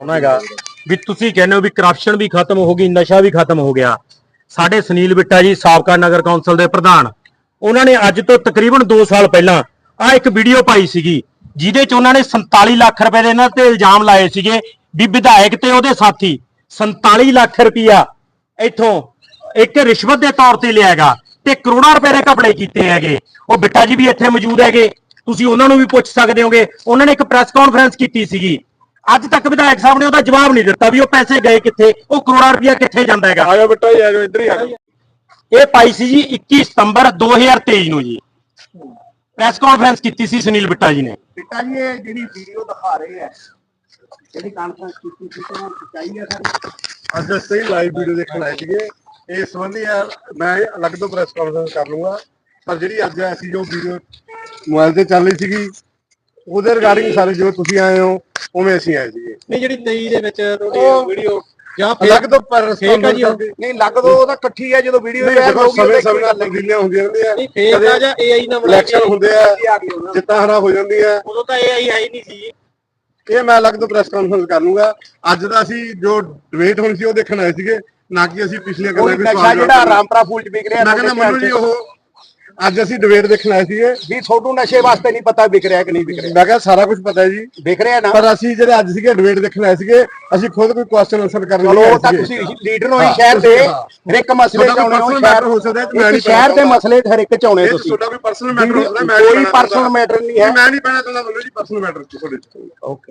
ਹੋਣਾ ਹੈਗਾ ਵੀ ਤੁਸੀਂ ਕਹਿੰਦੇ ਹੋ ਵੀ ਕਰਪਸ਼ਨ ਵੀ ਖਤਮ ਹੋ ਗਈ, ਨਸ਼ਾ ਵੀ ਖਤਮ ਹੋ ਗਿਆ। ਸਾਡੇ ਸੁਨੀਲ ਬਿੱਟਾ ਜੀ, ਸਾਬਕਾ ਨਗਰ ਕੌਂਸਲ ਦੇ ਪ੍ਰਧਾਨ, ਉਹਨਾਂ ਨੇ ਅੱਜ ਤੋਂ ਤਕਰੀਬਨ 2 ਸਾਲ ਪਹਿਲਾਂ ਆ ਇੱਕ ਵੀਡੀਓ ਪਾਈ ਸੀਗੀ, ਜਿਹਦੇ ਚ ਉਹਨਾਂ ਨੇ 47 ਲੱਖ ਰੁਪਏ ਦੇ ਇਹਨਾਂ ਤੇ ਇਲਜ਼ਾਮ ਲਾਏ ਸੀਗੇ ਵੀ ਵਿਧਾਇਕ ਤੇ ਉਹਦੇ ਸਾਥੀ 47 ਲੱਖ ਰੁਪਇਆ ਇੱਥੋਂ ਇੱਕ ਰਿਸ਼ਵਤ ਦੇ ਤੌਰ ਤੇ ਲਿਆਗਾ ਤੇ ਕਰੋੜਾਂ ਰੁਪਏ ਦੇ ਕਪੜੇ ਕੀਤੇ ਹੈਗੇ। ਉਹ ਬਿੱਟਾ ਜੀ ਵੀ ਇੱਥੇ ਮੌਜੂਦ ਹੈਗੇ, ਤੁਸੀਂ ਉਹਨਾਂ ਨੂੰ ਵੀ ਪੁੱਛ ਸਕਦੇ ਹੋਗੇ। ਉਹਨਾਂ ਨੇ ਇੱਕ ਪ੍ਰੈਸ ਕਾਨਫਰੰਸ ਕੀਤੀ ਸੀਗੀ। ਅੱਜ ਤੱਕ ਵਿਧਾਇਕ ਸਾਹਿਬ ਨੇ ਉਹਦਾ ਜਵਾਬ ਨਹੀਂ ਦਿੱਤਾ ਵੀ ਉਹ ਪੈਸੇ ਗਏ ਕਿੱਥੇ ਉਹ ਕਰੋੜਾਂ ਰੁਪਇਆ ਕਿੱਥੇ ਜਾਂਦਾ ਹੈਗਾ। ਆਜੋ ਬੇਟਾ ਜੀ ਆਜੋ ਇੱਧਰ ਹੀ ਆਜੋ ਇਹ ਪਾਈ ਸੀ ਜੀ 21 ਸਤੰਬਰ 2023 ਨੂੰ ਜੀ। ਪ੍ਰੈਸ ਕਾਨਫਰੰਸ ਕੀਤੀ ਸੀ ਸੁਨੀਲ ਬਿੱਟਾ ਜੀ ਨੇ। ਪਿਤਾ ਜੀ ਇਹ ਜਿਹੜੀ ਵੀਡੀਓ ਦਿਖਾ ਰਹੇ ਹੈ ਜਿਹੜੀ ਕਾਨਫਰੰਸ ਕੀਤੀ ਸੀ ਤੇ ਉਹ ਸੱਚਾਈ ਹੈ ਸਰ ਅੱਜ ਅਸੀਂ ਲਾਈਵ ਵੀਡੀਓ ਦੇਖਣ ਆਏ ਸੀਗੇ। ਇਸ ਸੰਬੰਧੀ ਆ ਮੈਂ ਅਲੱਗ ਤੋਂ ਪ੍ਰੈਸ ਕਾਨਫਰੰਸ ਕਰ ਲੂੰਗਾ। ਪਰ ਜਿਹੜੀ ਅੱਜ ਅਸੀਂ ਜੋ ਵੀਡੀਓ ਮੋਬਾਈਲ ਤੇ ਚੱਲ ਰਹੀ ਸੀਗੀ ਉਹਦੇ ਰਿਗਾਰਡਿੰਗ ਸਾਰੇ ਜਿਵੇਂ ਤੁਸੀਂ ਆਏ ਹੋ ਉਵੇਂ ਅਸੀਂ ਆਏ ਸੀਗੇ। ਨਹੀਂ ਜਿਹੜੀ 23 ਦੇ ਵਿੱਚ ਉਹ- ਵੀਡੀਓ ਜਾਂ ਅਲੱਗ ਤੋਂ ਪ੍ਰੈਸ ਫੇਕ ਆ ਜੀ ਉਹ। ਕਾਨਫਰੰਸ ਨਹੀਂ ਲੱਗ ਦੋ ਉਹਦਾ ਇਕੱਠੀ ਹੈ ਜਦੋਂ ਵੀਡੀਓ ਦੇਖੋ ਸਮੇਂ ਸਮੇਂ ਨਾਲ ਤਬਦੀਲੀਆਂ ਹੁੰਦੀਆਂ ਰਹਿੰਦੀਆਂ। ਨਹੀਂ ਫੇਕ ਆ ਜਾਂ AI ਨਾਲ ਬਣਾ ਇਲੈਕਸ਼ਨ ਹੁੰਦੇ ਆ ਆ ਗਈ ਉਹਨਾਂ ਜਿੱਤਾਂ ਹਰਾ ਹੋ ਜਾਂਦੀਆਂ। ਉਦੋਂ ਤਾਂ AI ਹੈ ਹੀ ਨਹੀਂ ਸੀ। ਜੀ ਇਹ ਮੈਂ ਅਲੱਗ ਤੋਂ ਪ੍ਰੈਸ ਕਾਨਫਰੰਸ ਕਰ ਲੂੰਗਾ। ਅੱਜ ਦਾ ਅਸੀਂ ਜੋ ਡਿਬੇਟ ਹੋਣੀ ਸੀ ਉਹ ਦੇਖਣ ਆਏ ਸੀਗੇ। ਨਾ ਕਿ ਅਸੀਂ ਪਿਛਲੀਆਂ ਕੋਈ ਗੱਲਾਂ ਨਸ਼ਾ ਸਵਾਲ ਜਿਹੜਾ ਜਵਾਬ ਰਾਮਪੁਰਾ ਫੂਲ ਚ ਵਿਕ ਰਿਹਾ ਮੈਂ ਕਹਿੰਦਾ ਮੈਨੂੰ ਜੀ ਉਹ ਅੱਜ ਅਸੀਂ ਡਿਬੇਟ ਦੇਖਣ ਆਏ ਸੀਗੇ। ਵੀ ਤੁਹਾਨੂੰ ਨਸ਼ੇ ਵਾਸਤੇ ਨਹੀਂ ਪਤਾ ਵਿਕ ਰਿਹਾ ਕਿ ਨਹੀਂ ਵਿਕ ਰਿਹਾ। ਮੈਂ ਕਿਹਾ ਸਾਰਾ ਕੁਝ ਪਤਾ ਹੈ ਜੀ। ਵਿਕ ਰਿਹਾ ਨਾ। ਪਰ ਅਸੀਂ ਜਿਹੜੇ ਅੱਜ ਸੀਗੇ ਡਿਬੇਟ ਦੇਖਣ ਆਏ ਸੀਗੇ ਅਸੀਂ ਖੁਦ ਕੋਈ ਕੁਐਸਚਨ ਆਨਸਰ ਕਰਨ ਚਲੋ ਲਈ ਉਹ ਤਾਂ ਤੁਸੀਂ ਲੀਡਰ ਹੋ ਸ਼ਹਿਰ ਦੇ। ਹਰ ਇੱਕ ਮਸਲੇ ਚ ਆਉਣੇ ਹੋ ਸ਼ਹਿਰ ਹੋ ਸਕਦਾ ਤੇ ਮੈਂ ਨਹੀਂ ਸ਼ਹਿਰ ਦੇ ਮਸਲੇ ਹਰ ਇੱਕ ਚ ਆਉਣੇ ਤੁਸੀਂ। ਤੁਹਾਡਾ ਕੋਈ ਪਰਸਨਲ ਮੈਟਰ ਹੋ ਸਕਦਾ। ਮੈਂ ਕੋਈ personal matter ਨਹੀਂ ਹੈ। ਮੈਂ ਨਹੀਂ ਪੈਣਾ ਚਾਹੁੰਦਾ ਤੁਹਾਨੂੰ ਜੀ ਪਰਸਨਲ ਮੈਟਰ ਚ। ਤੁਹਾਡੇ ਓਕੇ